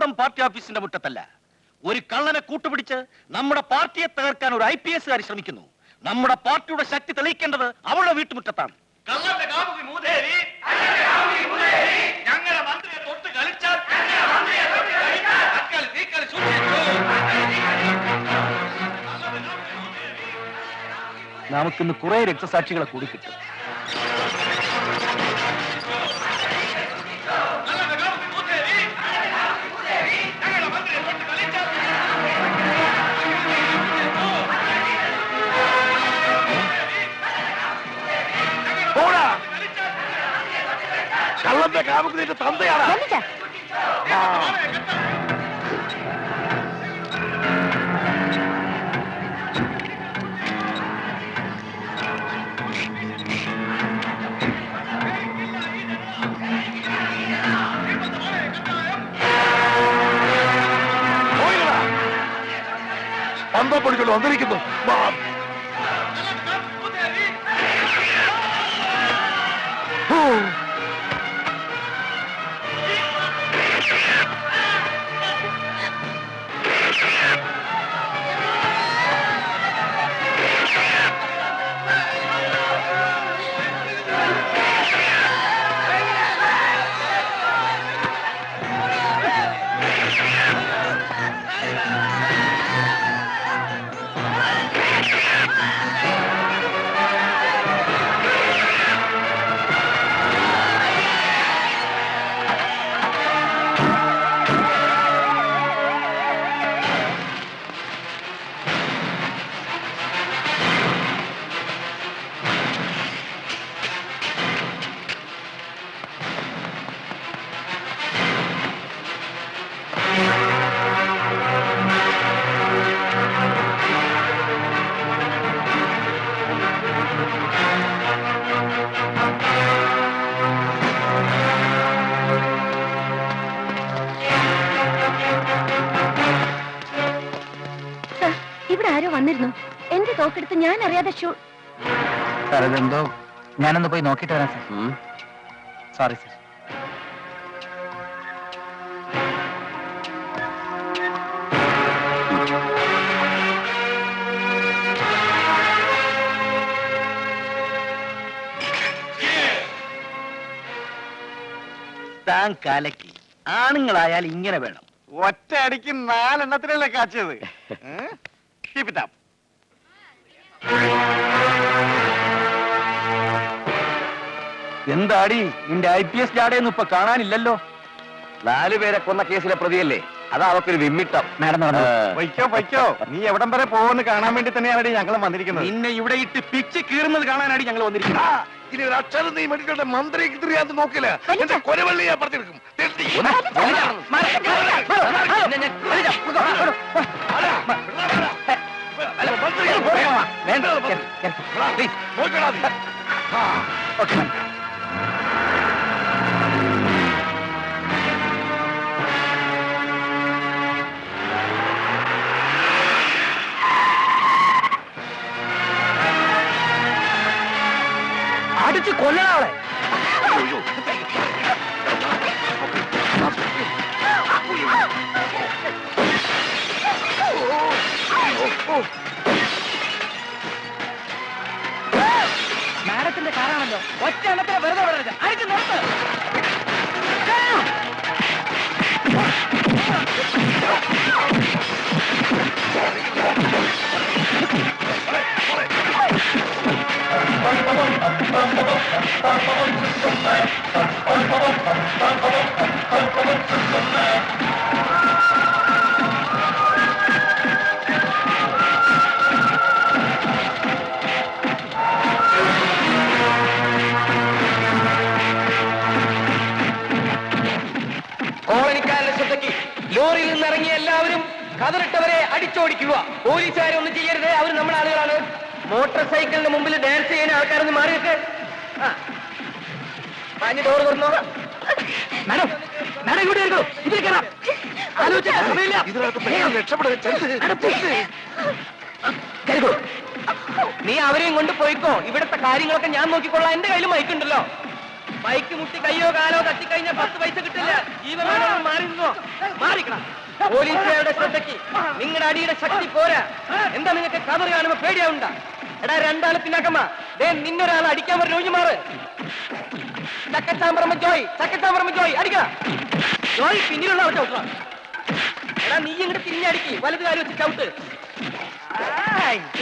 സ്വന്തം പാർട്ടി ഓഫീസിന്റെ മുറ്റത്തല്ല. ഒരു കള്ളനെ കൂട്ടുപിടിച്ച് നമ്മുടെ പാർട്ടിയെ തകർക്കാൻ ഒരു ഐ പി എസുകാർ ശ്രമിക്കുന്നു. നമ്മുടെ പാർട്ടിയുടെ ശക്തി തെളിയിക്കേണ്ടത് അവളുടെ വീട്ടുമുറ്റത്താണ്. കള്ളന്റെ കാമുകി ഞങ്ങളെ മന്ത്രിയെ തൊട്ട് കളിച്ചാൽ നമുക്കിന്ന് കുറെ രക്തസാക്ഷികളെ കൂടി കിട്ടും. കള്ളന്റെ കാമുക്ക് നിന്റെ തന്തയാണ് തന്ത പൊടിക്കൊണ്ട് വന്നിരിക്കുന്നു. ആരോ വന്നിരുന്നു. എന്റെ തോക്കെടുത്ത് ഞാൻ അറിയാതെ ഷൂ സാർ ഇതെന്തോ ഞാനൊന്ന് പോയി നോക്കിട്ട് വരാം സാർ. സോറി സാർ താൻ കലക്കി. ആണുങ്ങളായാൽ ഇങ്ങനെ വേണം. ഒറ്റ അടിക്ക് നാലെണ്ണത്തിനല്ലേ കാച്ചത് കീപ് it up. എന്താടി നിന്റെ ഐ പി എസ് ജാടയൊന്നും ഇപ്പൊ കാണാനില്ലല്ലോ? നാലു പേരെ കൊന്ന കേസിലെ പ്രതിയല്ലേ? അതാ അവർക്കൊരു വിമ്മിട്ടം. മാഡം നടന്നു. വയ്ക്കോ വയ്ക്കോ. നീ എവിടം വരെ പോകുമെന്ന് കാണാൻ വേണ്ടി തന്നെയാണ് ഞങ്ങൾ വന്നിരിക്കുന്നത്. നിന്നെ ഇവിടെ ഇട്ട് പിച്ച് കീറുന്നത് കാണാനാണ് ഞങ്ങൾ വന്നിരിക്കുന്നത്. ഇനി ഒരു അക്ഷരം നീ മെഡിക്കലുടെ മന്ത്രി തിരിയാന്ന് നോക്കില്ല. എന്റെ കൊലവള്ളി ഞാൻ പറഞ്ഞെടുക്കും പറയാം. നോക്കടാ നീ. ആ. ഒറ്റ എണ്ണത്തിന് വെറുതെ വിടരുത് അടിച്ച് നിർത്ത് കോളനിക്കാരന്റെ കതറിട്ടവരെ അടിച്ചോടിക്കുക. പോലീസുകാരെ ഒന്നും ചെയ്യരുത്. അവർ നമ്മുടെ ആളുകളാണ്. മോട്ടോർ സൈക്കിളിന് മുമ്പിൽ ഡാൻസ് ചെയ്യുന്ന ആൾക്കാരൊന്ന് മാറി നിൽക്ക്. പാഞ്ഞ് ഡോർ തുറന്നോ. മാഡം മാഡം ഇവിടെ ഇതിൽ കയറാം. സമയമില്ല. കരുതൂ. നീ അവരെയും കൊണ്ട് പോയിക്കോ. ഇവിടുത്തെ കാര്യങ്ങളൊക്കെ ഞാൻ നോക്കിക്കൊള്ളാം. എന്റെ കയ്യിൽ മൈക്കുണ്ടല്ലോ ബൈക്ക് മുട്ടി കയ്യോ കാലോ തട്ടിക്കഴിഞ്ഞാൽ പത്ത് പൈസ കിട്ടില്ല. ജീവനാണോ? മാറി നിന്നോ. മാറിക്കണം. പോലീസുകാരുടെ ശ്രദ്ധയ്ക്ക്. നിങ്ങളുടെ അടിയുടെ ശക്തി പോരാ. എന്താ നിങ്ങൾക്ക് കവർ കാണുമ്പോ പേടിയാവുണ്ട. എടാ രണ്ടാൾ പിന്നാക്കമ്മ ദേ നിന്നൊരാൾ അടിക്കാൻ ഒരു ഒഴിഞ്ഞു മാറ് ചക്കച്ചാമ്പറമ്മ ജോയ് ചക്കച്ചാമ്പറമ്മ ജോയ് അടിക്ക ജോയ് പിന്നിലുള്ള ആൾ ചവിട്ടാ എടാ നീ ഇങ്ങോട്ട് തിരിഞ്ഞടിക്ക് വലത് കാര്യം വെച്ച് ചവിട്ട്.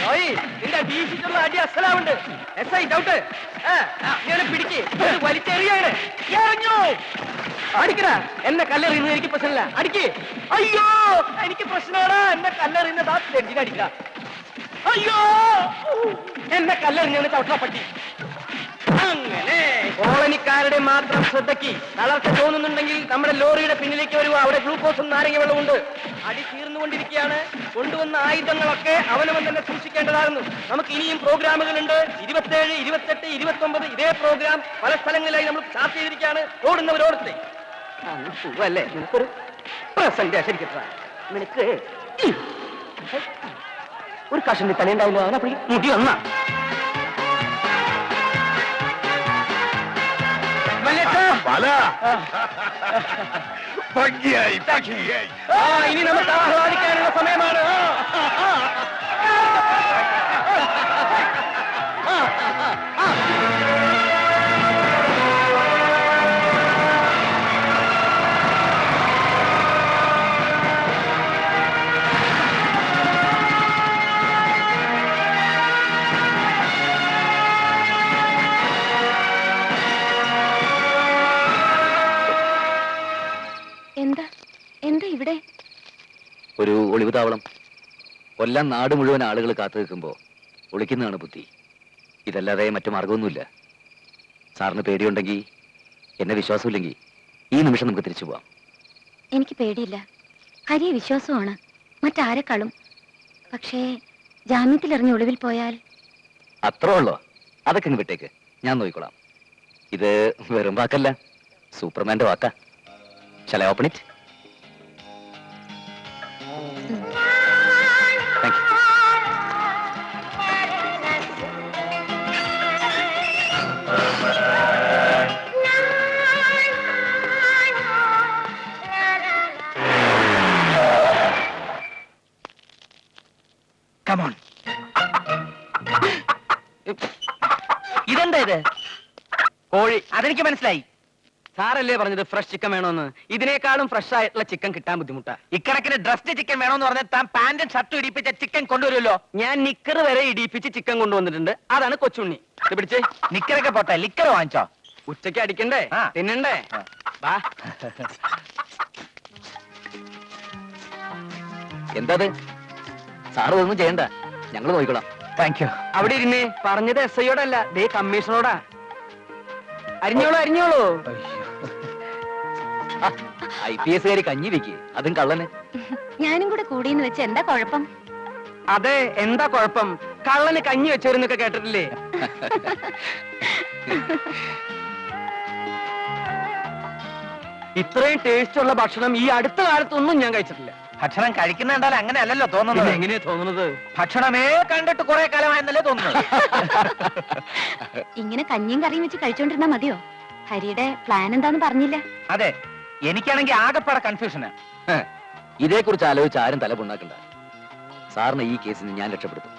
ജോയ് നിന്റെ വീശിട്ടുള്ള അടി അസലാവുണ്ട്. എസ് ഐ ചവിട്ട്. നീ പിടിക്ക്. വലിച്ചെറിയാണ് എറിഞ്ഞു അടിക്കടാ. എന്നെ കല്ലെറിയുന്നത് എനിക്ക് പ്രശ്നമില്ല. അടിക്ക്. അയ്യോ എനിക്ക് പ്രശ്നമാണ്. എന്നെ കല്ലെറിയുന്നത് ആ തെറ്റിന് അടിക്ക അയ്യോ എന്നെ കല്ലെറിഞ്ഞാണ് ചവിട്ടാ പറ്റി അങ്ങനെ. കോളനിക്കാരുടെ മാത്രം ശ്രദ്ധയ്ക്ക് തളർച്ച തോന്നുന്നുണ്ടെങ്കിൽ നമ്മുടെ ലോറിയുടെ പിന്നിലേക്ക് വരുക. അവിടെ ഗ്ലൂക്കോസും നാരങ്ങ വെള്ളമുണ്ട് അടി തീർന്നുകൊണ്ടിരിക്കുകയാണ്. കൊണ്ടുവന്ന ആയുധങ്ങളൊക്കെ അവനവൻ തന്നെ സൂക്ഷിക്കേണ്ടതാകുന്നു. നമുക്ക് ഇനിയും പ്രോഗ്രാമുകളുണ്ട്. ഇരുപത്തേഴ് ഇരുപത്തെട്ട് ഇരുപത്തി ഒമ്പത് ഇതേ പ്രോഗ്രാം പല സ്ഥലങ്ങളിലായി നമ്മൾ ചാർട്ട് ചെയ്തിരിക്കുകയാണ്. ഓടുന്നവരോടത്തെ. നിനക്കൊരു പ്രസന്റേഷൻ കിട്ടാ നിനക്ക് ഒരു കഷണ്ടി തല ഉണ്ടാവില്ല. അവനെ മുടി വന്നാ. ഭംഗിയായി ഭംഗിയായി. ഇനി നമുക്ക് ആഹ്ലാദിക്കാനുള്ള സമയമാണ്. കൊല്ലം നാട് മുഴുവൻ ആളുകൾ കാത്തു നിൽക്കുമ്പോൾ ഒളിക്കുന്നതാണ് ബുദ്ധി. ഇതല്ലാതെ മറ്റു മാർഗമൊന്നുമില്ല. സാറിന് പേടിയുണ്ടെങ്കിൽ എന്നെ വിശ്വാസമില്ലെങ്കിൽ ഈ നിമിഷം നമുക്ക് തിരിച്ചു പോവാം. എനിക്ക് പേടിയില്ല. ഹരിയെ വിശ്വാസമാണ്. മറ്റാരെക്കാളും. പക്ഷേ ജാമ്യത്തിൽ ഇറങ്ങി ഒളിവിൽ പോയാൽ? അത്രേ ഉള്ളോ? അതൊക്കെ അങ്ങ് വിട്ടേക്ക്. ഞാൻ നോക്കിക്കോളാം. ഇത് വെറും വാക്കല്ല. സൂപ്പർമാന്റെ വാക്കാ. ശല ഓപ്പൺ ഇറ്റ് കോഴി. അതെനിക്ക് മനസ്സിലായി. സാറല്ലേ പറഞ്ഞത് ഫ്രഷ് ചിക്കൻ വേണമെന്ന് ഇതിനേക്കാളും ഫ്രഷ് ആയിട്ടുള്ള ചിക്കൻ കിട്ടാൻ ബുദ്ധിമുട്ടാ. ഇക്കണക്കിന് ഡ്രസ്ഡ് ചിക്കൻ വേണമെന്ന് പറഞ്ഞാൽ താൻ പാന്റും ഷർട്ടും ഇടിപ്പിച്ച ചിക്കൻ കൊണ്ടുവരുമല്ലോ? ഞാൻ നിക്കർ വരെ ഇടിപ്പിച്ച് ചിക്കൻ കൊണ്ടുവന്നിട്ടുണ്ട്. അതാണ് കൊച്ചുണ്ണി. ഇത് പിടിച്ചേ. നിക്കറൊക്കെ പോട്ടെ. ലിക്കർ വാങ്ങിച്ചോ. ഉച്ചയ്ക്ക് അടിക്കണ്ടേ. തിന്നണ്ടേ? വാ. സാറ് ഒന്നും ചെയ്യണ്ട. ഞങ്ങൾ നോക്കിക്കോളാം. താങ്ക് യു അവിടെ ഇരുന്നേ പറഞ്ഞത് എസ് ഐയോടല്ല ദേ കമ്മീഷണറോടാ. അരിഞ്ഞോളൂ അരിഞ്ഞോളൂ. ഐ പി എസ് കാരി കഞ്ഞി വെക്കി. അതും കള്ളന്. ഞാനും കൂടെ കൂടിയെന്ന് വെച്ച് എന്താ കുഴപ്പം? അതെ എന്താ കുഴപ്പം? കള്ളന് കഞ്ഞി വെച്ചവരെന്നൊക്കെ കേട്ടിട്ടില്ലേ? ഇത്രയും ടേസ്റ്റ് ഉള്ള ഭക്ഷണം ഈ അടുത്ത കാലത്തൊന്നും ഞാൻ കഴിച്ചിട്ടില്ല. ഭക്ഷണം കഴിക്കുന്ന കണ്ടാൽ അങ്ങനെ അല്ലല്ലോ തോന്നുന്നത് എങ്ങനെയാ തോന്നുന്നത്? ഭക്ഷണമേ കണ്ടിട്ട് കുറെ കാലമായെന്നല്ലേ തോന്നുന്നത്. ഇങ്ങനെ കഞ്ഞിയും കറിയും വെച്ച് കഴിച്ചോണ്ടിരുന്നാ മതിയോ? ഹരിയുടെ പ്ലാൻ എന്താന്ന് പറഞ്ഞില്ല. അതെ എനിക്കാണെങ്കിൽ ആകെപ്പാടെ കൺഫ്യൂഷന് ഇതേ കുറിച്ച് ആലോചിച്ച് ആരും തല പുണ്ണാക്കണ്ട. സാറിന് ഈ കേസിന് ഞാൻ രക്ഷപ്പെടുത്തും.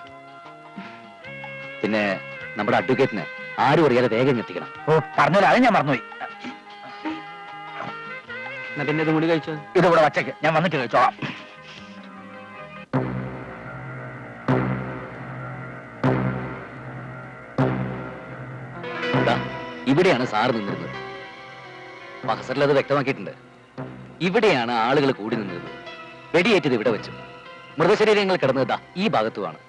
പിന്നെ നമ്മുടെ അഡ്വക്കേറ്റിന് ആരും അറിയാതെ വേഗം എത്തിക്കണം ഓ പറഞ്ഞല്ലോ അത് ഞാൻ മറന്നുപോയി. എന്നാ പിന്നെ ഇതും കൂടി കഴിച്ചോ ഇതിവിടെ വച്ചേക്ക്. ഞാൻ വന്നിട്ട് കഴിച്ചോളാം. ദാ, ഇവിടെയാണ് സാറ് നിന്നിരുന്നത്. ഫഹസറിൽ അത് വ്യക്തമാക്കിയിട്ടുണ്ട്. ഇവിടെയാണ് ആളുകൾ കൂടി നിന്നിരുന്നത്. വെടിയേറ്റത് ഇവിടെ വെച്ചു. മൃതശരീരങ്ങൾ കിടന്നത് ദാ ഈ ഭാഗത്തുമാണ്.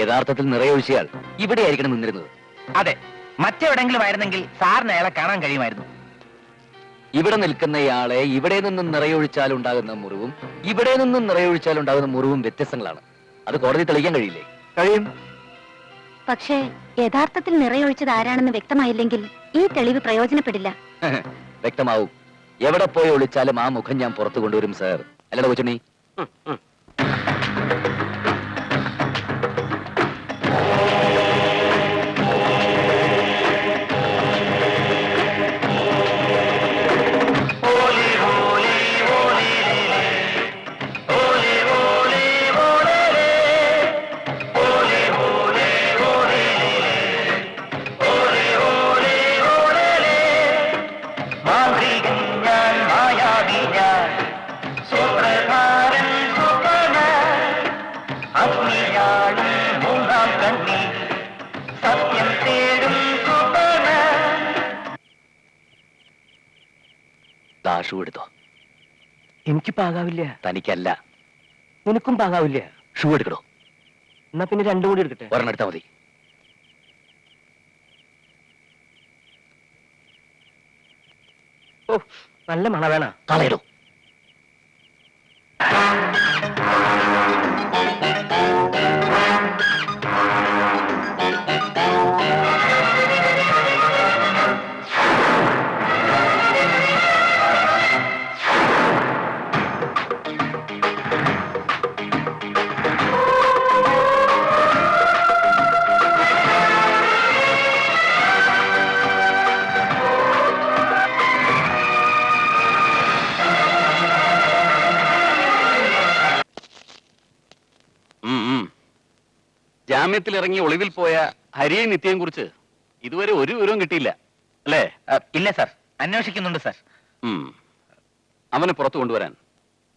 യഥാർത്ഥത്തിൽ നിറയൊഴിച്ചയാൾ ഇവിടെയായിരിക്കണം നിന്നിരുന്നത്. അതെ മറ്റെവിടെങ്കിലും ആയിരുന്നെങ്കിൽ സാറിന് അയാളെ കാണാൻ കഴിയുമായിരുന്നു. ഇവിടെ നിൽക്കുന്നയാളെ ഇവിടെ നിന്നും നിറയൊഴിച്ചാൽ ഉണ്ടാകുന്ന മുറിവും ഇവിടെ നിന്നും നിറയൊഴിച്ചാൽ ഉണ്ടാകുന്ന മുറിവും വ്യത്യസ്തങ്ങളാണ്. അത് കോടതി തെളിയിക്കാൻ കഴിയില്ലേ? കഴിയും. പക്ഷേ യഥാർത്ഥത്തിൽ നിറയൊഴിച്ചത് ആരാണെന്ന് വ്യക്തമായില്ലെങ്കിൽ ഈ തെളിവ് പ്രയോജനപ്പെടില്ല. വ്യക്തമാവും. എവിടെ പോയി ഒളിച്ചാലും ആ മുഖം ഞാൻ പുറത്തു കൊണ്ടുവരും സാർ. അല്ലട കൊച്ചുണ്ണി. പാകാവില്ല. തനിക്കല്ല. നിനക്കും പാകാവില്ല. ഷൂ എടുക്കണോ? എന്നാ പിന്നെ രണ്ടും കൂടി എടുക്കട്ടെ. ഒരെണ്ണം എടുത്താൽ മതി. ഓ നല്ല മണ വേണ. കളയിടോ ജാമ്യത്തിൽ ഇറങ്ങി ഒളിവിൽ പോയ ഹരിയെ നിത്യയെ കുറിച്ച് ഇതുവരെ ഒരു വിവരവും കിട്ടിയില്ല. അല്ലേ? ഇല്ല സാർ. അന്വേഷിക്കുന്നുണ്ട് സാർ. അവനെ പുറത്തു കൊണ്ടുവരാൻ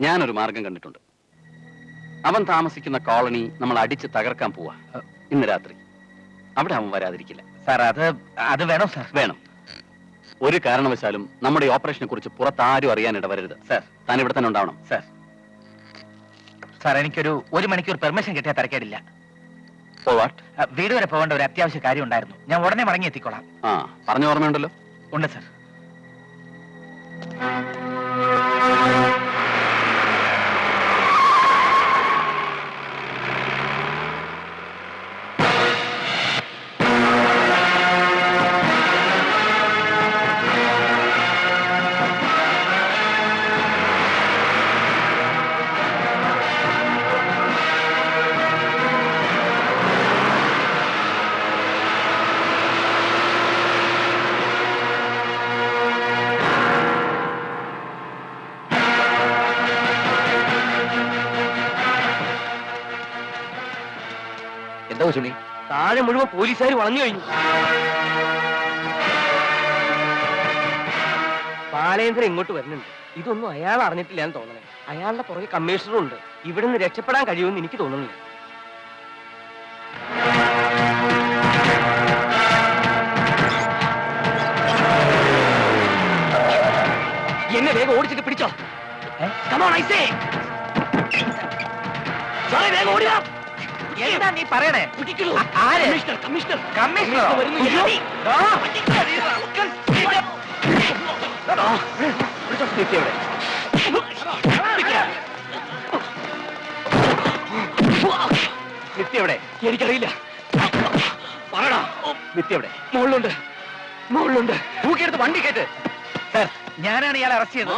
ഞാനൊരു മാർഗം കണ്ടിട്ടുണ്ട്. അവൻ താമസിക്കുന്ന കോളനി നമ്മൾ അടിച്ച് തകർക്കാൻ പോവാ. ഇന്ന് രാത്രി. അവിടെ അവൻ വരാതിരിക്കില്ല. സാർ അത് അത് വേണം സാർ. വേണം. ഒരു കാരണവശാലും നമ്മുടെ ഓപ്പറേഷനെ കുറിച്ച് പുറത്താരും അറിയാൻ ഇടവരരുത്. സാർ. താൻ ഇവിടെ തന്നെ ഉണ്ടാവണം. സാർ. സാർ എനിക്കൊരു ഒരു മണിക്കൂർ പെർമിഷൻ കിട്ടിയാൽ തരക്കേടില്ല. വീട് വരെ പോകേണ്ട ഒരു അത്യാവശ്യ കാര്യം ഉണ്ടായിരുന്നു. ഞാൻ ഉടനെ മടങ്ങി എത്തിക്കോളാം ആ പറഞ്ഞ ഓർമ്മയുണ്ടല്ലോ. ഉണ്ട് സാർ എന്താ കൊച്ചുണ്ണി താഴെ മുഴുവൻ പോലീസുകാർ വളഞ്ഞു കഴിഞ്ഞു. ബാലേന്ദ്രൻ ഇങ്ങോട്ട് വരുന്നുണ്ട്. ഇതൊന്നും അയാൾ അറിഞ്ഞിട്ടില്ല എന്ന് തോന്നണേ. അയാളുടെ പുറകെ കമ്മീഷണറും ഉണ്ട്. ഇവിടെ നിന്ന് രക്ഷപ്പെടാൻ കഴിയുമെന്ന് എനിക്ക് തോന്നുന്നില്ല. എന്നെ വേഗം ഓടിച്ചിട്ട് പിടിച്ചോ. കമോൺ ഐ സേ സാറേ വേഗം ഓടിയാ എന്താ നീ പറയണേ? ആര്? Commissioner commissioner. കമ്മീഷണർ നിത്യ എവിടെ എനിക്കറിയില്ല. പറയടാ നിത്യവിടെ മുകളിലുണ്ട്. മുകളിലുണ്ട്. തൂക്കിയെടുത്ത് വണ്ടി കേട്ട് സാർ ഞാനാണ് ഇയാളെ അറസ്റ്റ് ചെയ്തത്.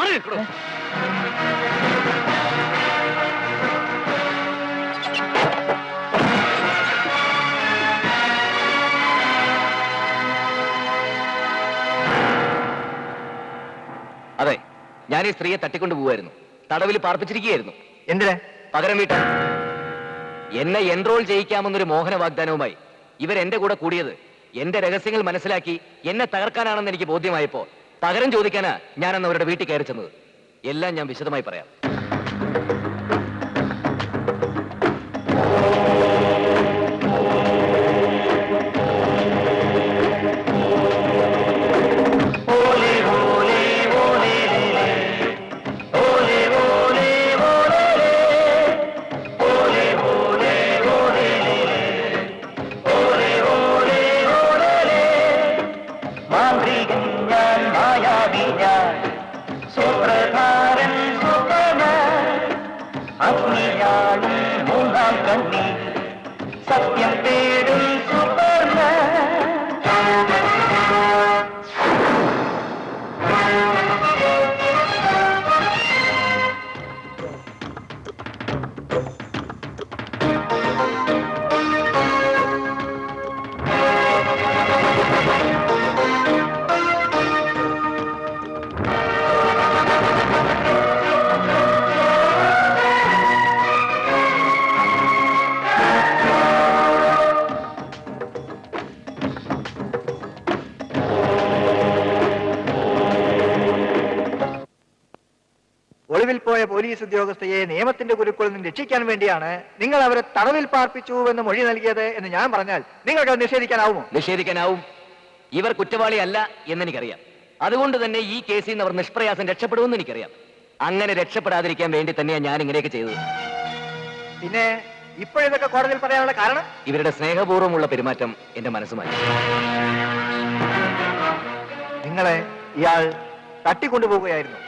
ഞാൻ ഈ സ്ത്രീയെ തട്ടിക്കൊണ്ട് പോവായിരുന്നു തടവിൽ പാർപ്പിച്ചിരിക്കുകയായിരുന്നു. എന്തിനാ? പകരം വീട്ടാൻ എന്നെ എൻറോൾ ചെയ്യിക്കാമെന്നൊരു മോഹന വാഗ്ദാനവുമായി ഇവർ എന്റെ കൂടെ കൂടിയത് എന്റെ രഹസ്യങ്ങൾ മനസ്സിലാക്കി എന്നെ തകർക്കാനാണെന്ന് എനിക്ക് ബോധ്യമായപ്പോ പകരം ചോദിക്കാനാ ഞാനന്ന് അവരുടെ വീട്ടിൽ കയറി ചെന്നത്. എല്ലാം ഞാൻ വിശദമായി പറയാം. ഒളിവിൽ പോയ പോലീസ് ഉദ്യോഗസ്ഥയെ നിയമത്തിന്റെ കുരുക്കുകളിൽ നിന്ന് രക്ഷിക്കാൻ വേണ്ടിയാണ് നിങ്ങൾ അവരെ തടവിൽ പാർപ്പിച്ചു എന്ന് മൊഴി നൽകിയത് എന്ന് ഞാൻ പറഞ്ഞാൽ നിങ്ങൾക്ക് അത് നിഷേധിക്കാനാവുമോ? നിഷേധിക്കാനാവും. ഇവർ കുറ്റവാളിയല്ല എന്നെനിക്കറിയാം. അതുകൊണ്ട് തന്നെ ഈ കേസിൽ നിന്ന് അവർ നിഷ്പ്രയാസം രക്ഷപ്പെടുമെന്ന് എനിക്കറിയാം. അങ്ങനെ രക്ഷപ്പെടാതിരിക്കാൻ വേണ്ടി തന്നെയാണ് ഞാൻ ഇങ്ങനെയൊക്കെ ചെയ്തത്. പിന്നെ ഇപ്പോഴിതൊക്കെ കോടതിയിൽ പറയാനുള്ള കാരണം? ഇവരുടെ സ്നേഹപൂർവമുള്ള പെരുമാറ്റം എന്റെ മനസ്സുമായി മാറ്റി. നിങ്ങളെ ഇയാൾ തട്ടിക്കൊണ്ടുപോവുകയായിരുന്നു